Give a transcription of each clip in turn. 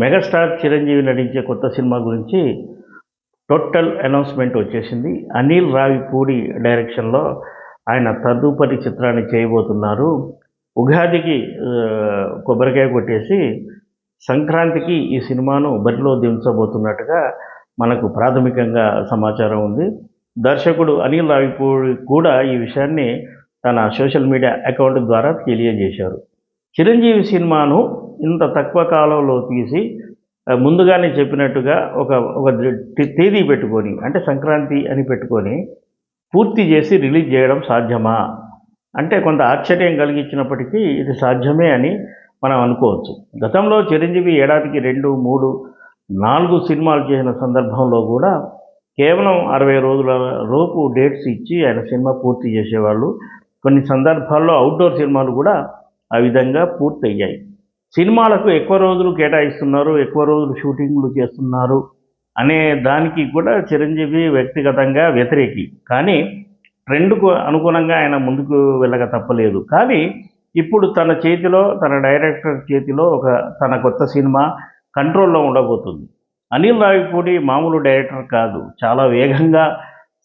Megastar Chiranjeevi నటించే కొత్త cinema గురించి టోటల్ అనౌన్స్మెంట్ వచ్చేసింది. అనిల్ రావిపూడి డైరెక్షన్లో ఆయన తదుపరి చిత్రాన్ని చేయబోతున్నారు. ఉగాదికి కొబ్బరికాయ కొట్టేసి సంక్రాంతికి ఈ సినిమాను బరిలో దించబోతున్నట్టుగా మనకు ప్రాథమికంగా సమాచారం ఉంది. దర్శకుడు అనిల్ రావిపూడి కూడా ఈ విషయాన్ని తన సోషల్ మీడియా అకౌంట్ ద్వారా తెలియజేశారు. చిరంజీవి సినిమాను ఇంత తక్కువ కాలంలో తీసి ముందుగానే చెప్పినట్టుగా ఒక ఒక తేదీ పెట్టుకొని అంటే సంక్రాంతి అని పెట్టుకొని పూర్తి చేసి రిలీజ్ చేయడం సాధ్యమా? అంటే కొంత ఆశ్చర్యం కలిగించినప్పటికీ ఇది సాధ్యమే అని మనం అనుకోవచ్చు. గతంలో చిరంజీవి ఏడాదికి రెండు మూడు నాలుగు సినిమాలు చేసిన సందర్భంలో కూడా కేవలం అరవై రోజుల లోపు డేట్స్ ఇచ్చి ఆయన సినిమా పూర్తి చేసేవాళ్ళు. కొన్ని సందర్భాల్లో అవుట్డోర్ సినిమాలు కూడా ఆ విధంగా పూర్తయ్యాయి. సినిమాలకు ఎక్కువ రోజులు కేటాయిస్తున్నారు ఎక్కువ రోజులు షూటింగ్లు చేస్తున్నారు అనే దానికి కూడా చిరంజీవి వ్యక్తిగతంగా వ్యతిరేకి. కానీ ట్రెండ్కు అనుగుణంగా ఆయన ముందుకు వెళ్ళక తప్పలేదు. కానీ ఇప్పుడు తన చేతిలో తన డైరెక్టర్ చేతిలో ఒక తన కొత్త సినిమా కంట్రోల్లో ఉండబోతుంది. అనిల్ రావిపూడి మామూలు డైరెక్టర్ కాదు. చాలా వేగంగా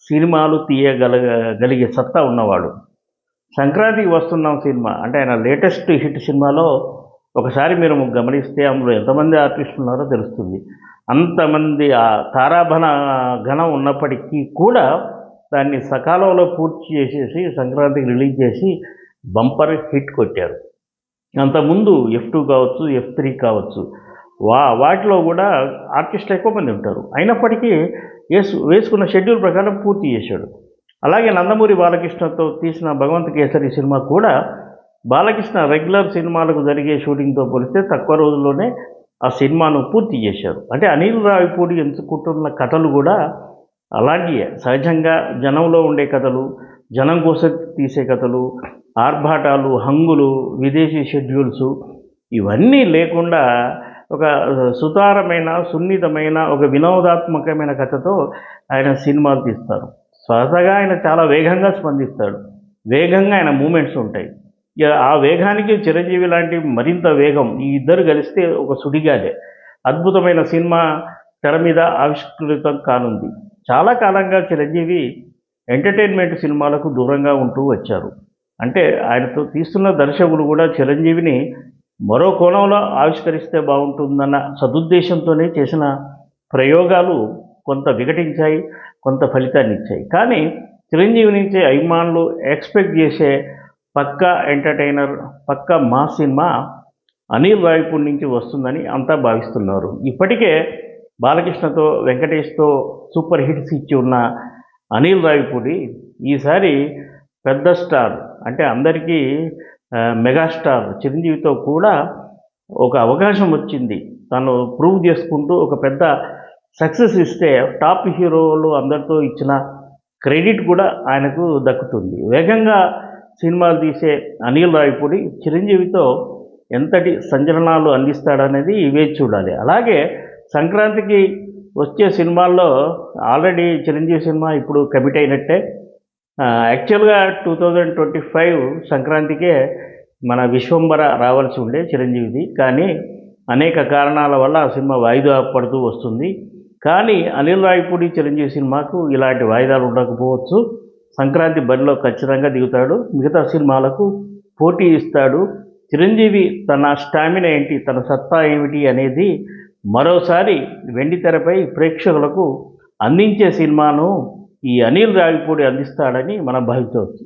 సినిమాలు తీయగలగలిగే సత్తా ఉన్నవాడు. సంక్రాంతికి వస్తున్నాం సినిమా. అంటే ఆయన లేటెస్ట్ హిట్ సినిమాలో ఒకసారి మీరు గమనిస్తే అందులో ఎంతమంది ఆర్టిస్టులు ఉన్నారో తెలుస్తుంది. అంతమంది ఆ తారాభన ఘనం ఉన్నప్పటికీ కూడా దాన్ని సకాలంలో పూర్తి చేసేసి సంక్రాంతికి రిలీజ్ చేసి బంపర్ హిట్ కొట్టారు. అంతకుముందు ఎఫ్ టూ కావచ్చు ఎఫ్ త్రీ కావచ్చు వా వాటిలో కూడా ఆర్టిస్టులు ఎక్కువ మంది ఉంటారు. అయినప్పటికీ వేసు వేసుకున్న షెడ్యూల్ ప్రకారం పూర్తి చేశాడు. అలాగే నందమూరి బాలకృష్ణతో తీసిన భగవంత్ కేసరి సినిమా కూడా బాలకృష్ణ రెగ్యులర్ సినిమాలకు జరిగే షూటింగ్తో పోలిస్తే తక్కువ రోజుల్లోనే ఆ సినిమాను పూర్తి చేశారు. అంటే అనిల్ రావిపూడి ఎంచుకుంటున్న కథలు కూడా అలాగే సహజంగా జనంలో ఉండే కథలు జనం కోసం తీసే కథలు ఆర్భాటాలు హంగులు విదేశీ షెడ్యూల్స్ ఇవన్నీ లేకుండా ఒక సుతారమైన సున్నితమైన ఒక వినోదాత్మకమైన కథతో ఆయన సినిమాలు తీస్తారు. స్వతగా ఆయన చాలా వేగంగా స్పందిస్తాడు. వేగంగా ఆయన మూమెంట్స్ ఉంటాయి. ఆ వేగానికి చిరంజీవి లాంటి మరింత వేగం ఈ ఇద్దరు కలిస్తే ఒక సుడిగాలే అద్భుతమైన సినిమా తెర మీద ఆవిష్కృతం కానుంది. చాలా కాలంగా చిరంజీవి ఎంటర్టైన్మెంట్ సినిమాలకు దూరంగా ఉంటూ వచ్చారు. అంటే ఆయనతో తీస్తున్న దర్శకులు కూడా చిరంజీవిని మరో కోణంలో ఆవిష్కరిస్తే బాగుంటుందన్న సదుద్దేశంతోనే చేసిన ప్రయోగాలు కొంత వికటించాయి కొంత ఫలితాన్ని ఇచ్చాయి కానీ చిరంజీవి నుంచి అభిమానులు ఎక్స్పెక్ట్ చేసే పక్కా ఎంటర్టైనర్ పక్కా మా సినిమా అనిల్ రాయపూడి నుంచి వస్తుందని అంతా భావిస్తున్నారు. ఇప్పటికే బాలకృష్ణతో వెంకటేష్తో సూపర్ హిట్స్ ఇచ్చి ఉన్న అనిల్ రాయపూడి ఈసారి పెద్ద స్టార్ అంటే అందరికీ మెగాస్టార్ చిరంజీవితో కూడా ఒక అవకాశం వచ్చింది. తను ప్రూవ్ చేసుకుంటూ ఒక పెద్ద సక్సెస్ ఇస్తే టాప్ హీరోలు అందరితో ఇచ్చిన క్రెడిట్ కూడా ఆయనకు దక్కుతుంది. వేగంగా సినిమాలు తీసే అనిల్ రావిపూడి చిరంజీవితో ఎంతటి సంచలనాలు అందిస్తాడనేది ఇవే చూడాలి. అలాగే సంక్రాంతికి వచ్చే సినిమాల్లో ఆల్రెడీ చిరంజీవి సినిమా ఇప్పుడు కమిట్ అయినట్టే. యాక్చువల్గా టూ థౌజండ్ ట్వంటీ ఫైవ్ సంక్రాంతికే మన విశ్వంబర రావాల్సి ఉండే చిరంజీవిది. కానీ అనేక కారణాల వల్ల ఆ సినిమా వాయిదా పడుతూ వస్తుంది. కానీ అనిల్ రాయపూడి చిరంజీవి సినిమాకు ఇలాంటి వాయిదాలు ఉండకపోవచ్చు. సంక్రాంతి బరిలో ఖచ్చితంగా దిగుతాడు. మిగతా సినిమాలకు పోటీ ఇస్తాడు. చిరంజీవి తన స్టామినా ఏంటి తన సత్తా ఏమిటి అనేది మరోసారి వెండి తెరపై ప్రేక్షకులకు అందించే సినిమాను ఈ అనిల్ రావిపూడి అందిస్తాడని మనం భావించవచ్చు.